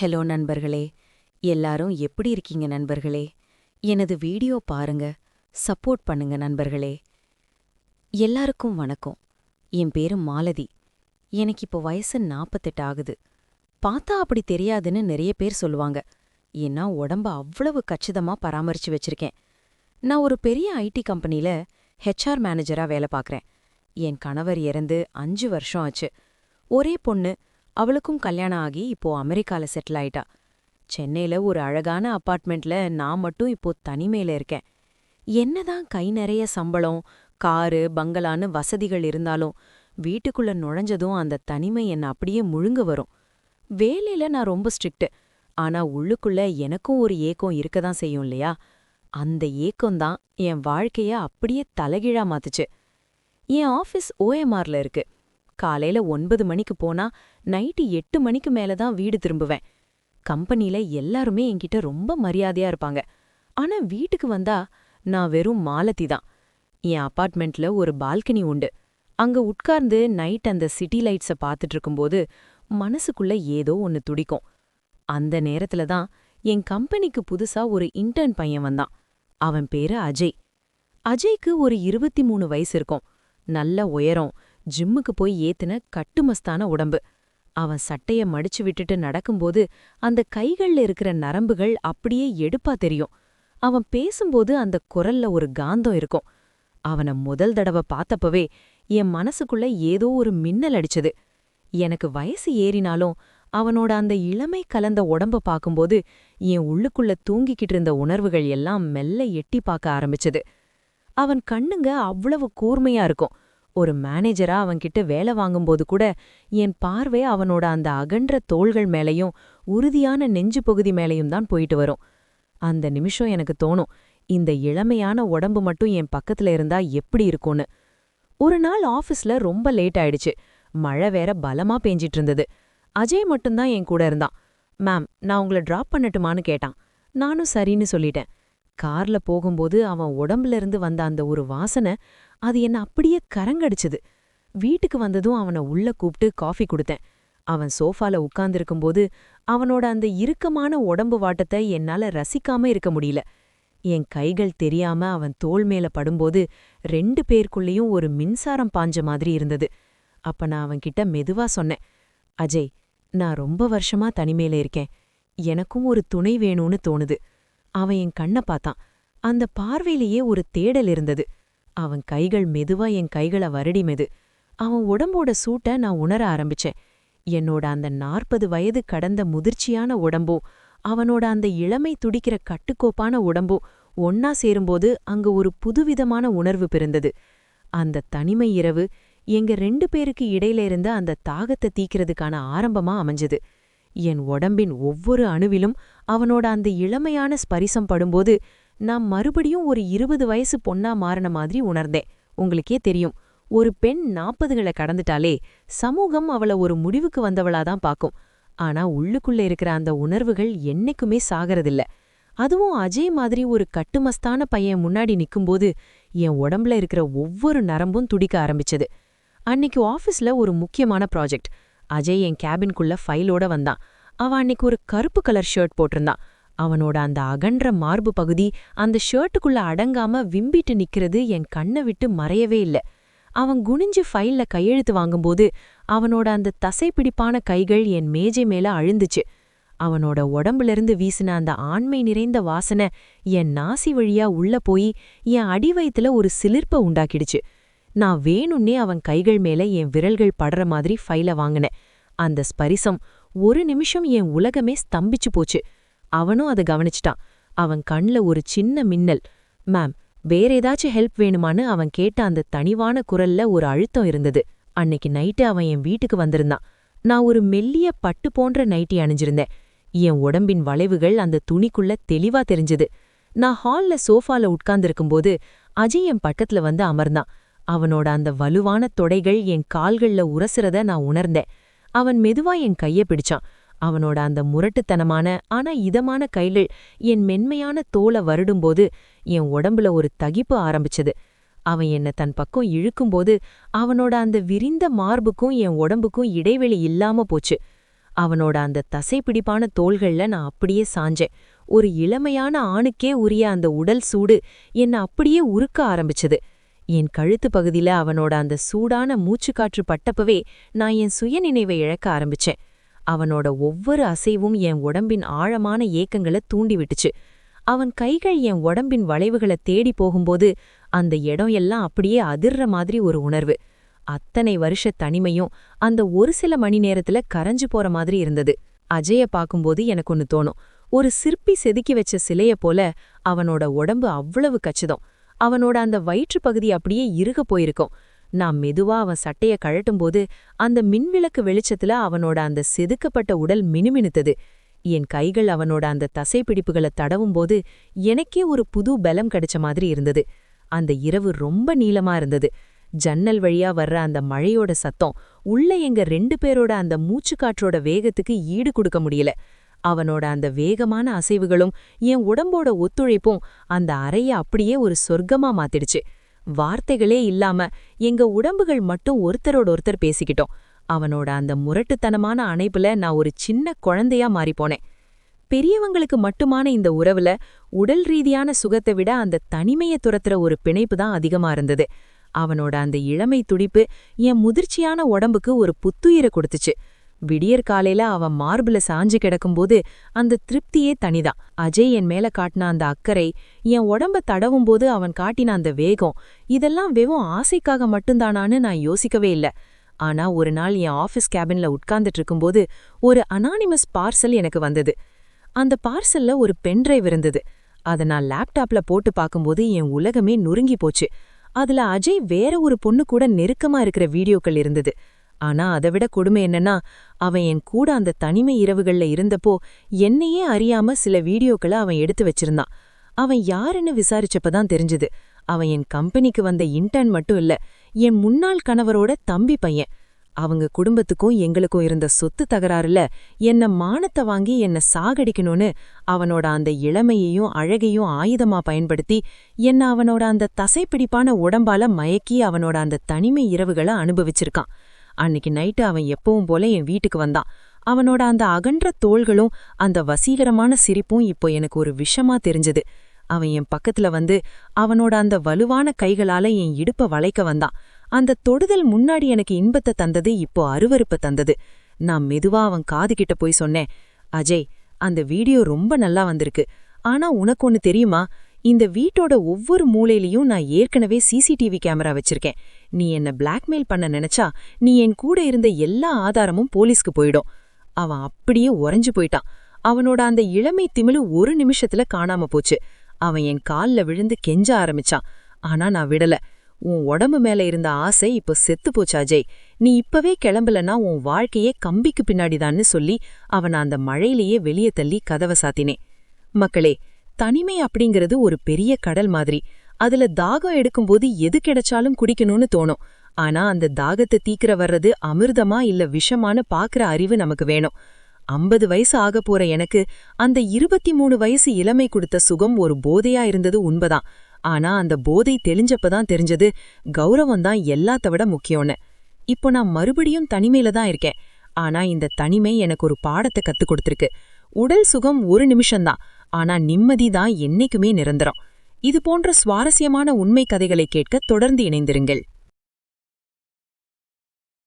Hello நண்பர்களே எல்லாரும் எப்படி இருக்கீங்க நண்பர்களே? எனது வீடியோ பாருங்க சப்போர்ட் பண்ணுங்க நண்பர்களே. எல்லாருக்கும் வணக்கம். என் பேரு மாலதி. எனக்கு இப்போ வயசு நாற்பத்தெட்டு ஆகுது. பார்த்தா அப்படி தெரியாதுன்னு நிறைய பேர் சொல்லுவாங்க. ஏன்னா உடம்ப அவ்வளவு கச்சிதமா பராமரிச்சு வச்சிருக்கேன். நான் ஒரு பெரிய ஐடி கம்பெனில ஹெச்ஆர் மேனேஜரா வேலை பார்க்குறேன். என் கணவர் இறந்து அஞ்சு வருஷம் ஆச்சு. ஒரே பொண்ணு அவளுக்கும் கல்யாணம் ஆகி இப்போ அமெரிக்கால செட்டில் ஆயிட்டா. சென்னையில ஒரு அழகான அப்பார்ட்மெண்ட்ல நான் மட்டும் இப்போ தனிமையில இருக்கேன். என்னதான் கை நிறைய சம்பளம் காரு பங்களான்னு வசதிகள் இருந்தாலும் வீட்டுக்குள்ள நுழைஞ்சதும் அந்த தனிமை என்னை அப்படியே முழுங்க வரும். வேலையில நான் ரொம்ப ஸ்ட்ரிக்ட் ஆனா உள்ளுக்குள்ள எனக்கும் ஒரு ஏக்கம் இருக்க தான் செய்யும் இல்லையா? அந்த ஏக்கம்தான் என் வாழ்க்கைய அப்படியே தலைகீழா மாத்துச்சு. என் ஆஃபீஸ் ஓஎம்ஆர்ல இருக்கு. காலையில ஒன்பது மணிக்கு போனா நைட்டு எட்டு மணிக்கு மேல தான் வீடு திரும்புவேன். கம்பெனில எல்லாருமே என்கிட்ட ரொம்ப மரியாதையா இருப்பாங்க. ஆனா வீட்டுக்கு வந்தா நான் வெறும் மாலத்தி தான். என் அபார்ட்மெண்ட்ல ஒரு பால்கனி உண்டு. அங்க உட்கார்ந்து நைட் அந்த சிட்டி லைட்ஸ பார்த்துட்டு இருக்கும்போது மனசுக்குள்ள ஏதோ ஒன்னு துடிக்கும். அந்த நேரத்துல தான் என் கம்பெனிக்கு புதுசா ஒரு இன்டர்ன் பையன் வந்தான். அவன் பேரு அஜய். அஜய்க்கு ஒரு இருபத்தி மூணு வயசு இருக்கும். நல்ல உயரம் ஜிம்முக்கு போய் ஏத்துன கட்டுமஸ்தான உடம்பு. அவன் சட்டைய மடிச்சு விட்டுட்டு நடக்கும்போது அந்த கைகள்ல இருக்கிற நரம்புகள் அப்படியே எடுப்பா தெரியும். அவன் பேசும்போது அந்த குரல்ல ஒரு காந்தம் இருக்கும். அவன முதல் தடவை பார்த்தப்பவே என் மனசுக்குள்ள ஏதோ ஒரு மின்னல் அடிச்சது. எனக்கு வயசு ஏறினாலும் அவனோட அந்த இளமை கலந்த உடம்ப பார்க்கும்போது என் உள்ளுக்குள்ள தூங்கிக்கிட்டு இருந்த உணர்வுகள் எல்லாம் மெல்ல எட்டி பார்க்க ஆரம்பிச்சது. அவன் கண்ணுங்க அவ்வளவு கூர்மையா இருக்கும். ஒரு மேனேஜரா அவன்கிட்ட வேலை வாங்கும்போது கூட என் பார்வை அவனோட அந்த அகன்ற தோள்கள் மேலையும் உறுதியான நெஞ்சு பகுதி மேலையும் தான் போயிட்டு வரும். அந்த நிமிஷம் எனக்கு தோணும் இந்த இளமையான உடம்பு மட்டும் என் பக்கத்துல இருந்தா எப்படி இருக்கும்னு. ஒரு நாள் ஆஃபீஸ்ல ரொம்ப லேட் ஆயிடுச்சு. மழை வேற பலமா பேஞ்சிட்டு இருந்தது. அஜய் மட்டும்தான் என் கூட இருந்தான். மேம் நான் உங்களை டிராப் பண்ணட்டுமான்னு கேட்டான். நானும் சரின்னு சொல்லிட்டேன். கார்ல போகும்போது அவன் உடம்புல இருந்து வந்த அந்த ஒரு வாசனை அது என்ன அப்படியே கரங்கடிச்சது. வீட்டுக்கு வந்ததும் அவனை உள்ள கூப்பிட்டு காஃபி கொடுத்தேன். அவன் சோஃபால உட்கார்ந்திருக்கும்போது அவனோட அந்த இறுக்கமான உடம்பு வாட்டத்தை என்னால ரசிக்காம இருக்க முடியல. என் கைகள் தெரியாம அவன் தோள் மேல படும்போது ரெண்டு பேருக்குள்ளேயும் ஒரு மின்சாரம் பாஞ்ச மாதிரி இருந்தது. அப்ப நான் அவன்கிட்ட மெதுவா சொன்னேன் அஜய் நான் ரொம்ப வருஷமா தனிமையில இருக்கேன். எனக்கும் ஒரு துணை வேணும்னு தோணுது. அவன் என் கண்ண பார்த்தான். அந்த பார்வையிலேயே ஒரு தேடல் இருந்தது. அவன் கைகள் மெதுவா என் கைகளை வருடிமெது அவன் உடம்போட சூட்ட நான் உணர ஆரம்பிச்சேன். என்னோட அந்த நாற்பது வயது கடந்த முதிர்ச்சியான உடம்போ அவனோட அந்த இளமை துடிக்கிற கட்டுக்கோப்பான உடம்போ ஒன்னா சேரும்போது அங்கு ஒரு புதுவிதமான உணர்வு பிறந்தது. அந்த தனிமை இரவு எங்க ரெண்டு பேருக்கு இடையில இருந்த அந்த தாகத்தை தீக்கிறதுக்கான ஆரம்பமா அமைஞ்சது. என் உடம்பின் ஒவ்வொரு அணுவிலும் அவனோட அந்த இளமையான ஸ்பரிசம் படும்போது நான் மறுபடியும் ஒரு இருபது வயசு பொண்ணா மாறின மாதிரி உணர்ந்தேன். உங்களுக்கே தெரியும் ஒரு பெண் நாற்பதுகளை கடந்துட்டாலே சமூகம் அவள ஒரு முடிவுக்கு வந்தவளாதான் பாக்கும் ஆனா உள்ளுக்குள்ள இருக்கிற அந்த உணர்வுகள் என்னைக்குமே சாகறதில்ல. அதுவும் அஜய் மாதிரி ஒரு கட்டுமஸ்தான பையன் முன்னாடி நிக்கும்போது என் உடம்புல இருக்கிற ஒவ்வொரு நரம்பும் துடிக்க ஆரம்பிச்சது. அன்னைக்கு ஆஃபீஸ்ல ஒரு முக்கியமான ப்ராஜெக்ட். அஜய் என் கேபின்குள்ள ஃபைலோட வந்தான். அவன் அன்னைக்கு ஒரு கருப்பு கலர் ஷர்ட் போட்டிருந்தான். அவனோட அந்த அகன்ற மார்பு பகுதி அந்த ஷர்ட்டுக்குள்ள அடங்காம விம்பிட்டு நிக்கிறது என் கண்ணை விட்டு மறையவே இல்ல. அவன் குனிஞ்சு ஃபைல்ல கையெழுத்து வாங்கும்போது அவனோட அந்த தசைப்பிடிப்பான கைகள் என் மேஜை மேல அழுந்துச்சு. அவனோட உடம்பிலிருந்து வீசின அந்த ஆண்மை நிறைந்த வாசனை என் நாசி வழியா உள்ள போய் என் அடிவயத்துல ஒரு சிலிர்ப்ப உண்டாக்கிடுச்சு. நான் வேணும்னே அவன் கைகள் மேல என் விரல்கள் படுற மாதிரி ஃபைல வாங்கினேன். அந்த ஸ்பரிசம் ஒரு நிமிஷம் என் உலகமே ஸ்தம்பிச்சு போச்சு. அவனும் அதை கவனிச்சிட்டான். அவன் கண்ல ஒரு சின்ன மின்னல். மேம் வேற ஏதாச்சும் ஹெல்ப் வேணுமான்னு அவன் கேட்ட அந்த தனிவான குரல்ல ஒரு அழுத்தம் இருந்தது. அன்னைக்கு நைட்டு அவன் என் வீட்டுக்கு வந்திருந்தான். நான் ஒரு மெல்லிய பட்டு போன்ற நைட்டி அணிஞ்சிருந்தேன். என் உடம்பின் வளைவுகள் அந்த துணிக்குள்ள தெளிவா தெரிஞ்சது. நான் ஹால்ல சோஃபால உட்கார்ந்திருக்கும்போது அஜய் என் பக்கத்துல வந்து அமர்ந்தான். அவனோட அந்த வலுவான தொடைகள் என் கால்கள்ல உரசுறத நான் உணர்ந்தேன். அவன் மெதுவா என் கைய பிடிச்சான். அவனோட அந்த முரட்டுத்தனமான ஆனா இதமான கைகள் என் மென்மையான தோலை வருடும்போது என் உடம்புல ஒரு தகிப்பு ஆரம்பிச்சது. அவன் என்ன தன் பக்கம் இழுக்கும்போது அவனோட அந்த விரிந்த மார்புக்கும் என் உடம்புக்கும் இடைவெளி இல்லாம போச்சு. அவனோட அந்த தசைப்பிடிப்பான தோள்கள்ல நான் அப்படியே சாஞ்சேன். ஒரு இளமையான ஆணுக்கே உரிய அந்த உடல் சூடு என்னை அப்படியே உருக்க ஆரம்பிச்சது. என் கழுத்து பகுதியில அவனோட அந்த சூடான மூச்சுக்காற்று பட்டப்பவே நான் என் சுயநினைவை இழக்க ஆரம்பிச்சேன். அவனோட ஒவ்வொரு அசைவும் என் உடம்பின் ஆழமான ஏக்கங்களை தூண்டிவிட்டுச்சு. அவன் கைகள் என் உடம்பின் வளைவுகளை தேடி போகும்போது அந்த இடம் எல்லாம் அப்படியே அதிர்ற மாதிரி ஒரு உணர்வு. அத்தனை வருஷ தனிமையும் அந்த ஒரு சில மணி நேரத்துல கரைஞ்சு போற மாதிரி இருந்தது. அஜய பாக்கும்போது எனக்கு ஒன்னு தோணும். ஒரு சிற்பி செதுக்கி வச்ச சிலைய போல அவனோட உடம்பு அவ்வளவு கச்சிதம். அவனோட அந்த வயிற்று பகுதி அப்படியே இறுக போயிருக்கும். நான் மெதுவா அவன் சட்டைய கழட்டும்போது அந்த மின்விளக்கு வெளிச்சத்துல அவனோட அந்த செதுக்கப்பட்ட உடல் மினுமினுத்தது. என் கைகள் அவனோட அந்த தசைப்பிடிப்புகளை தடவும்போது எனக்கே ஒரு புது பலம் கிடைச்ச மாதிரி இருந்தது. அந்த இரவு ரொம்ப நீளமா இருந்தது. ஜன்னல் வழியா வர்ற அந்த மழையோட சத்தம் உள்ள எங்க ரெண்டு பேரோட அந்த மூச்சுக்காற்றோட வேகத்துக்கு ஈடு கொடுக்க முடியல. அவனோட அந்த வேகமான அசைவுகளும் என் உடம்போட ஒத்துழைப்பும் அந்த அறைய அப்படியே ஒரு சொர்க்கமா மாத்திடுச்சு. வார்த்தைகளே இல்லாம எங்க உடம்புகள் மட்டும் ஒருத்தரோட ஒருத்தர் பேசிக்கிட்டோம். அவனோட அந்த முரட்டுத்தனமான அணைப்புல நான் ஒரு சின்ன குழந்தையா மாறிப்போனேன். பெரியவங்களுக்கு மட்டுமான இந்த உறவுல உடல் ரீதியான சுகத்தை விட அந்த தனிமையை துரத்துற ஒரு பிணைப்பு தான் அதிகமா இருந்தது. அவனோட அந்த இளமை துடிப்பு என் முதிர்ச்சியான உடம்புக்கு ஒரு புத்துயிரை கொடுத்துச்சு. விடியற் காலையில அவன் மார்புல சாஞ்சு கிடக்கும்போது அந்த திருப்தியே தனிதான் அஜய் என் மேல காட்டின அந்த அக்கறை என் உடம்ப தடவும் போது அவன் காட்டின அந்த வேகம் இதெல்லாம் வெறும் ஆசைக்காக மட்டும்தானான்னு நான் யோசிக்கவே இல்ல. ஆனா ஒரு நாள் என் ஆஃபீஸ் கேபின்ல உட்கார்ந்துட்டு இருக்கும்போது ஒரு அனானிமஸ் பார்சல் எனக்கு வந்தது. அந்த பார்சல்ல ஒரு பென்ட்ரைவ் இருந்தது. அதை நான் லேப்டாப்ல போட்டு பார்க்கும்போது என் உலகமே நொறுங்கி போச்சு. அதுல அஜய் வேற ஒரு பொண்ணு கூட நெருக்கமா இருக்கிற வீடியோக்கள் இருந்தது. ஆனா அதை விட கொடுமை என்னன்னா அவன் என் கூட அந்த தனிமை இரவுகள்ல இருந்தப்போ என்னையே அறியாம சில வீடியோக்களை அவன் எடுத்து வச்சிருந்தான். அவன் யாருன்னு விசாரிச்சப்பதான் தெரிஞ்சது. அவன் என் கம்பெனிக்கு வந்த இன்டர்ன் மட்டும் இல்ல என் முன்னாள் கணவரோட தம்பி பையன். அவங்க குடும்பத்துக்கும் எங்களுக்கும் இருந்த சொத்து தகராறுல என்ன மானத்தை வாங்கி என்ன சாகடிக்கணும்னு அவனோட அந்த இளமையையும் அழகையும் ஆயுதமா பயன்படுத்தி என்ன அவனோட அந்த தசைப்பிடிப்பான உடம்பால மயக்கி அவனோட அந்த தனிமை இரவுகளை அனுபவிச்சிருக்கான். அன்னைக்கு நைட்டு அவன் எப்பவும் போல என் வீட்டுக்கு வந்தான். அவனோட அந்த அகன்ற தோள்களும் அந்த வசீகரமான சிரிப்பும் இப்போ எனக்கு ஒரு விஷமா தெரிஞ்சது. அவன் என் பக்கத்துல வந்து அவனோட அந்த வலுவான கைகளால என் இடுப்ப வளைக்க வந்தான். அந்த தொடுதல் முன்னாடி எனக்கு இன்பத்தை தந்தது இப்போ அருவருப்ப தந்தது. நான் மெதுவா அவன் காது கிட்ட போய் சொன்னேன் அஜய் அந்த வீடியோ ரொம்ப நல்லா வந்திருக்கு. ஆனா உனக்கு ஒன்னு தெரியுமா? இந்த வீட்டோட ஒவ்வொரு மூலையிலையும் நான் ஏற்கனவே சிசிடிவி கேமரா வச்சிருக்கேன். நீ என்ன பிளாக்மெயில் பண்ண நினைச்சா நீ என் கூட இருந்த எல்லா ஆதாரமும் போலீஸ்க்கு போயிடும். அவன் அப்படியே உறைஞ்சு போயிட்டான். அவனோட அந்த இளமை திமிழு ஒரு நிமிஷத்துல காணாம போச்சு. அவன் என் கால்ல விழுந்து கெஞ்ச ஆரம்பிச்சான். ஆனா நான் விடல. உன் உடம்பு மேல இருந்த ஆசை இப்போ செத்து போச்சு அஜய் நீ இப்பவே கிளம்பலனா உன் வாழ்க்கையே கம்பிக்கு பின்னாடிதான்னு சொல்லி அவன் அந்த மழையிலேயே வெளியே தள்ளி கதவை சாத்தினேன். மக்களே தனிமை அப்படிங்கிறது ஒரு பெரிய கடல் மாதிரி. அதுல தாகம் எடுக்கும்போது எது கிடைச்சாலும் குடிக்கணும்னு தோணும். ஆனா அந்த தாகத்தை தீக்கிற வர்றது அமிர்தமா இல்ல விஷமானு பாக்குற அறிவு நமக்கு வேணும். ஐம்பது வயசு ஆக போற எனக்கு அந்த இருபத்தி மூணு வயசு இளமை கொடுத்த சுகம் ஒரு போதையா இருந்தது உண்மைதான். ஆனா அந்த போதை தெளிஞ்சப்பதான் தெரிஞ்சது கௌரவம் தான் எல்லாத்த விட முக்கியம்னு. இப்போ நான் மறுபடியும் தனிமையில தான் இருக்கேன். ஆனா இந்த தனிமை எனக்கு ஒரு பாடத்தை கத்து கொடுத்திருக்கு. உடல் சுகம் ஒரு நிமிஷம்தான். ஆனா நிம்மதி தான் என்னைக்குமே நிரந்தரம். இது போன்ற சுவாரஸ்யமான உண்மை கதைகளை கேட்க தொடர்ந்து இணைந்திருங்கள்.